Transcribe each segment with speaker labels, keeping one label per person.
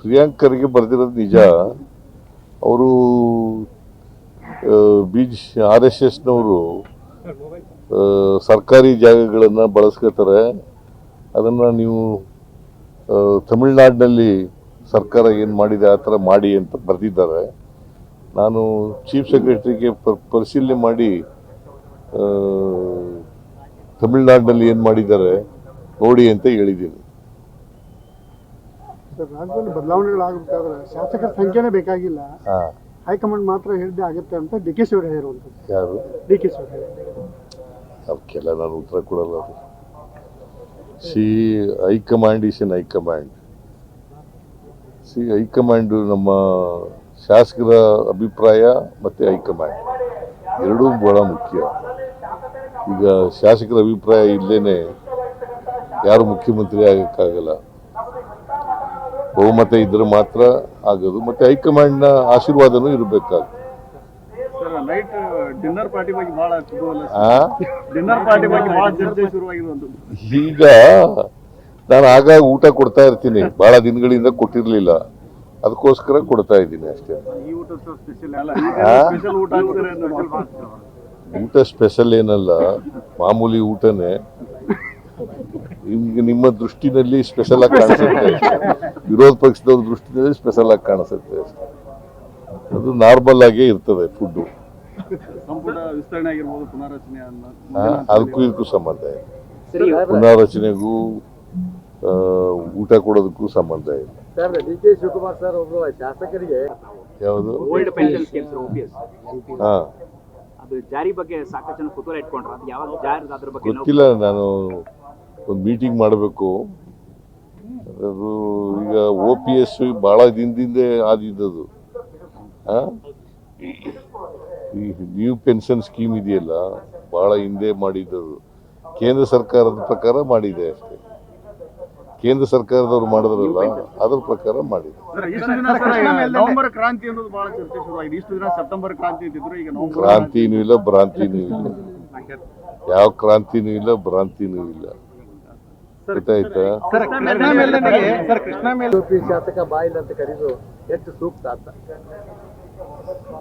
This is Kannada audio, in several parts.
Speaker 1: ಪ್ರಿಯಾಂಕರ್ಗೆ ಬರೆದಿರೋದು ನಿಜ. ಅವರು ಬಿ ಜಿ ಆರ್ ಎಸ್ ಎಸ್ನವರು ಸರ್ಕಾರಿ ಜಾಗಗಳನ್ನು ಬಳಸ್ಕೋತಾರೆ ಅದನ್ನು ನೀವು ತಮಿಳ್ನಾಡಿನಲ್ಲಿ ಸರ್ಕಾರ ಏನು ಮಾಡಿದೆ ಆ ಥರ ಮಾಡಿ ಅಂತ ಬರೆದಿದ್ದಾರೆ. ನಾನು ಚೀಫ್ ಸೆಕ್ರೆಟರಿಗೆ ಪರಿಶೀಲನೆ ಮಾಡಿ ತಮಿಳ್ನಾಡಿನಲ್ಲಿ ಏನು ಮಾಡಿದ್ದಾರೆ ನೋಡಿ ಅಂತ ಹೇಳಿದ್ದೀನಿ.
Speaker 2: ಸರ್ ರಾಜ್ಯದಲ್ಲಿ ಬದಲಾವಣೆಗಳಾಗಬೇಕಾದ್ರೆ ಶಾಸಕರ ಸಂಖ್ಯೆನೇ ಬೇಕಾಗಿಲ್ಲ. ಹೈಕಮಾಂಡ್ ಮಾತ್ರ ಹೇಳಿದ್ದೆ ಆಗುತ್ತೆ ಅಂತ ಡಿ ಕೆ ಶಿವರು ಹೇಳಿರುವಂಥದ್ದು
Speaker 1: ಯಾರು?
Speaker 2: ಡಿ ಕೆ ಶಿವರು.
Speaker 1: ಅವಕ್ಕೆಲ್ಲ ನಾನು ಉತ್ತರ ಕೊಡಲ್ಲ ಅದು. See high command is in high command. See high command ನಮ್ಮ ಶಾಸಕರ ಅಭಿಪ್ರಾಯ ಮತ್ತು ಹೈಕಮಾಂಡ್. ಎರಡೂ ಬಹಳ ಮುಖ್ಯ. ಈಗ ಶಾಸಕರ ಅಭಿಪ್ರಾಯ ಇಲ್ಲದೇನೆ ಯಾರು ಮುಖ್ಯಮಂತ್ರಿ ಆಗಕ್ಕಾಗಲ್ಲ. ಬಹುಮತ ಇದ್ರೆ ಮಾತ್ರ ಆಗೋದು ಮತ್ತೆ ಹೈಕಮಾಂಡ್ನ ಆಶೀರ್ವಾದನೂ
Speaker 3: ಒಂದು.
Speaker 1: ಈಗ ನಾನು ಆಗಾಗ ಊಟ ಕೊಡ್ತಾ ಇರ್ತೀನಿ. ಬಹಳ ದಿನಗಳಿಂದ ಕೊಟ್ಟಿರ್ಲಿಲ್ಲ. ಅದಕ್ಕೋಸ್ಕರ ಕೊಡ್ತಾ ಇದ್ದೀನಿ ಅಷ್ಟೇ.
Speaker 3: ಊಟ ಸ್ಪೆಷಲ್
Speaker 1: ಏನಲ್ಲ ಮಾಮೂಲಿ ಊಟನೇ. ನಿಮ್ಗೆ ನಿಮ್ಮ ದೃಷ್ಟಿನಲ್ಲಿ ಸ್ಪೆಷಲ್ ಆಗಿ ಕಾಣಿಸುತ್ತೆ ವಿರೋಧ ಪಕ್ಷದವ್ರ ದೃಷ್ಟಿನಲ್ಲಿ ಸ್ಪೆಷಲ್ ಆಗಿ ಕಾಣಿಸುತ್ತೆ ಅಷ್ಟೇ. ಅದು ನಾರ್ಮಲ್ ಆಗೇ ಇರ್ತದೆ ಫುಡ್ಡು ಅದಕ್ಕೂ ಇದಕ್ಕೂ ಸಂಬಂಧ ಇದೆ ಪುನಾರಚನೆಗೂ ಆ, ಊಟ ಕೊಡೋದಕ್ಕೂ ಸಂಬಂಧ ಇದೆ
Speaker 4: sir D K Shivakumar sir ಒಬ್ರು ಶಾಸಕರಿಗೆ
Speaker 1: ಯಾವುದು? ಹಾ.
Speaker 5: ಅದು ಜಾರಿ ಬಗ್ಗೆ ಸಾಕಷ್ಟು ಕುತೂಹಲ ಇಟ್ಕೊಂಡ್ರು. ಅದು ಯಾವಾಗ ಜಾರಿ ಅದ್ರ ಬಗ್ಗೆ
Speaker 1: ಗೊತ್ತಿಲ್ಲ ನಾನು ಒಂದು ಮೀಟಿಂಗ್ ಮಾಡಬೇಕು. ಅದು ಈಗ ಒ ಪಿ ಎಸ್ ಭಾಳ ದಿನದಿಂದೆ ಆದಿದ್ದದು. ಆ? ಈ ನ್ಯೂ ಪೆನ್ಷನ್ ಸ್ಕೀಮ್ ಇದೆಯಲ್ಲ ಭಾಳ ಹಿಂದೆ ಮಾಡಿದ್ದದು. ಕೇಂದ್ರ ಸರ್ಕಾರದ ಪ್ರಕಾರ ಮಾಡಿದೆ ಅಷ್ಟೇ. ಕೇಂದ್ರ ಸರ್ಕಾರದವ್ರು ಮಾಡಿದ್ರಲ್ಲ ಅದ್ರ ಪ್ರಕಾರ ಮಾಡಿದೆ. ಕ್ರಾಂತಿನೂ ಇಲ್ಲ ಭ್ರಾಂತಿನೂ ಇಲ್ಲ. ಯಾವ ಕ್ರಾಂತಿನೂ ಇಲ್ಲ ಭ್ರಾಂತಿನೂ ಇಲ್ಲ. ಗೊತ್ತಾಯ್ತಾ?
Speaker 3: ಸರ್ ಕೃಷ್ಣ ಮೇಲ್ದಂಡೆಗೆ ಸರ್ ಕೃಷ್ಣ ಮೇಲ್
Speaker 4: ಯುಪಿ ಶಾಸಕ ಬಾಯಿಲ್ ಅಂತ ಕರೆದು ಹೆಚ್ಚು ಸೂಕ್ತ ಅಂತ.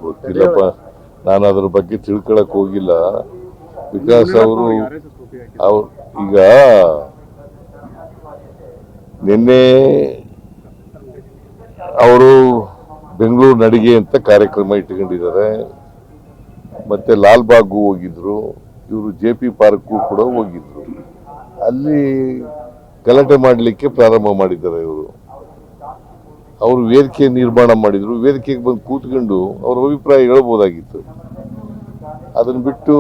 Speaker 1: ಗೊತ್ತಿಲ್ಲಪ್ಪ. ನಾನು ಅದ್ರ ಬಗ್ಗೆ ತಿಳ್ಕೊಳಕ್ ಹೋಗಿಲ್ಲ. ಬಿಕಾಸ್ ಅವರು ಅವ್ರು ಈಗ ನಿನ್ನೆ ಅವರು ಬೆಂಗಳೂರು ನಡಿಗೆ ಅಂತ ಕಾರ್ಯಕ್ರಮ ಇಟ್ಕೊಂಡಿದ್ದಾರೆ ಮತ್ತೆ ಲಾಲ್ಬಾಗ್ಗೂ ಹೋಗಿದ್ರು. ಇವರು ಜೆ ಪಿ ಪಾರ್ಕ್ಗೂ ಕೂಡ ಹೋಗಿದ್ರು. ಅಲ್ಲಿ ಗಲಾಟೆ ಮಾಡಲಿಕ್ಕೆ ಪ್ರಾರಂಭ ಮಾಡಿದ್ದಾರೆ ಇವರು. ಅವರು ವೇದಿಕೆ ನಿರ್ಮಾಣ ಮಾಡಿದ್ರು. ವೇದಿಕೆಗೆ ಬಂದು ಕೂತ್ಕೊಂಡು ಅವ್ರ ಅಭಿಪ್ರಾಯ ಹೇಳ್ಬೋದಾಗಿತ್ತು. ಅದನ್ನ ಬಿಟ್ಟು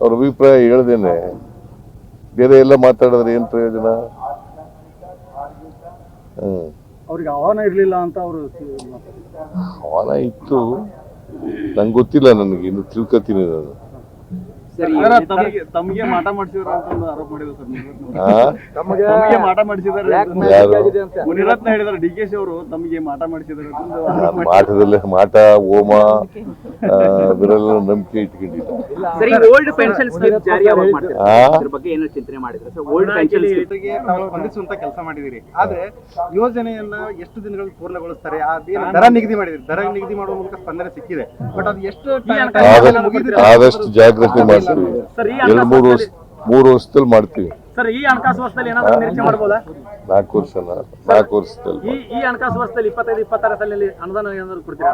Speaker 1: ಅವ್ರ ಅಭಿಪ್ರಾಯ ಹೇಳ್ದೇನೆ. ಬೇರೆ ಎಲ್ಲ ಮಾತಾಡಿದ್ರೆ ಏನು ಪ್ರಯೋಜನ?
Speaker 3: ಅವ್ರಿಗೆ ಆಹ್ವಾನ ಇರಲಿಲ್ಲ ಅಂತ ಅವರು
Speaker 1: ಆಹ್ವಾನ ಇತ್ತು. ನಂಗೆ ಗೊತ್ತಿಲ್ಲ ನನಗೆ ಇನ್ನು ತಿಳ್ಕೊತೀನಿ ನಾನು.
Speaker 3: ತಮಗೆ ತಮಗೆ ಮಾಟ ಮಾಡಿಸಿದ್ರ ಅಂತ ಒಂದು ಆರೋಪ ಮಾಡಿದ್ರು ಸರ್
Speaker 4: ತಮಗೆ
Speaker 3: ತಮಗೆ ಮಾಟ ಮಾಡಿಸಿದ್ದಾರೆ
Speaker 1: ಯಾರು?
Speaker 4: ಮ್ಯಾಜಿಕ್ ಆಗಿದೆ
Speaker 3: ಮುನಿರತ್ನ ಹೇಳಿದ್ದಾರೆ ಡಿ ಕೆ ಶಿ ಅವರು ತಮಗೆ ಮಾಟ ಮಾಡಿಸಿದ್ದಾರೆ
Speaker 1: ಮಾಟದಲ್ಲೇ ಮಾಟ ಅದರೆಲ್ಲ ನಂಬಿಕೆ ಇಟ್ಕೊಂಡಿಲ್ಲ
Speaker 5: ಓಲ್ಡ್ ಪೆನ್ಷನ್ ಸ್ಕೀಮ್ ಜಾರಿ ಯಾವಾಗ ಮಾಡ್ತಾರೆ ಬಗ್ಗೆ ಏನೋ ಚಿಂತನೆ ಮಾಡಿದ್ರೆ. ಸರ್ ಓಲ್ಡ್ ಪೆನ್ಷನ್ ಸ್ಕೀಮ್
Speaker 6: ಜೊತೆಗೆ ತಾವು ಸ್ಪಂದಿಸುವಂತ ಕೆಲಸ ಮಾಡಿದಿರಿ. ಆದ್ರೆ ಯೋಜನೆಯನ್ನ ಎಷ್ಟು ದಿನಗಳಲ್ಲಿ ಪೂರ್ಣಗೊಳಿಸ್ತಾರೆ? ಅದೇನು ದರ ನಿಗದಿ ಮಾಡಿದಿರಿ? ದರ ನಿಗದಿ ಮಾಡುವ ಮೂಲಕ ಸ್ಪಂದನೆ ಸಿಕ್ಕಿದೆ. ಬಟ್ ಅದು ಎಷ್ಟು
Speaker 1: ಆದಷ್ಟು
Speaker 6: ಜಾಗೃತಿ ಮುಗಿದಿದೆ?
Speaker 1: ಮಾಡ್ತೀವಿ ಎರಡು ಮೂರು ವರ್ಷ ಮೂರು ವರ್ಷದಲ್ಲಿ ಮಾಡ್ತೀವಿ.
Speaker 5: ಸರ್ ಈ ಹಣಕಾಸು ವರ್ಷದಲ್ಲಿ ಏನಾದರೂ ನಿರೀಕ್ಷೆ ಮಾಡ್ಬೋದಾ?
Speaker 1: ನಾಲ್ಕು ವರ್ಷನ ನಾಲ್ಕು ವರ್ಷದಲ್ಲಿ.
Speaker 5: ಈ ಈ ಹಣಕಾಸು ವರ್ಷದಲ್ಲಿ ಇಪ್ಪತ್ತೈದು ಇಪ್ಪತ್ತಾರ ಸಾಲಿನಲ್ಲಿ ಅನುದಾನ ಏನಾದರೂ ಕೊಡ್ತೀರಾ?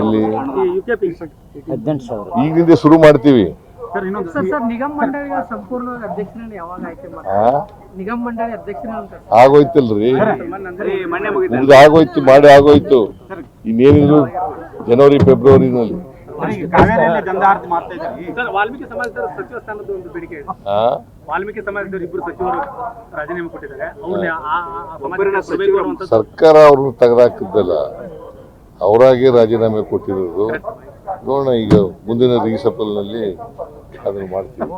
Speaker 1: ಎಲ್ಲಿ?
Speaker 5: ಈ ಯು ಕೆ ಪಿ
Speaker 1: ಈಗಿಂದ ಶುರು ಮಾಡ್ತೀವಿ.
Speaker 3: ಸರ್ ಇನ್ನೊಂದು
Speaker 7: ಸರ್ ಸರ್ ನಿಗಮ ಮಂಡಳಿಗಳ ಸಂಪೂರ್ಣ ಅಧ್ಯಕ್ಷರನ್ನ ಯಾವಾಗ ಆಯ್ಕೆ ಮಾಡ್ತಾರೆ? ನಿಗಮ ಮಂಡಳಿ ಅಧ್ಯಕ್ಷರ ಅಂತ.
Speaker 1: ಆಗೋಯ್ತಲ್ರಿ.
Speaker 5: ಸರಿ. ಮೊನ್ನೆ ಮುಗಿದ
Speaker 1: ಮುಗ್ದು ಆಗೋಯ್ತು ಮಾಡಿ ಆಗೋಯ್ತು. ಇನ್ನೇನಿದ್ರು ಜನವರಿ ಫೆಬ್ರವರಿನಲ್ಲಿ.
Speaker 5: ವಾಲ್ಮೀಕಿ ಸಮಾಜದವರು ಸಚಿವ ಸ್ಥಾನದ ಒಂದು ಬೇಡಿಕೆ ಇದೆ.
Speaker 1: ಆ?
Speaker 5: ವಾಲ್ಮೀಕಿ ಸಮಾಜದವರು ಇಬ್ಬರು ಸಚಿವರು ರಾಜೀನಾಮೆ ಕೊಟ್ಟಿದ್ದಾರೆ. ಅವ್ರನ್ನ ಆ- ಆ- ಆ ಸಮಾಜಕ್ಕೆ
Speaker 1: ಸರ್ಕಾರ ಅವ್ರನ್ನ ತೆಗೆದಾಕಿದ್ದಲ್ಲ ಅವರಾಗೆ ರಾಜೀನಾಮೆ ಕೊಟ್ಟಿರೋದು. ನೋಡೋಣ ಈಗ ಮುಂದಿನ ರೀಸಪಲ್ನಲ್ಲಿ ಅದನ್ನು ಮಾಡ್ತೀವಿ.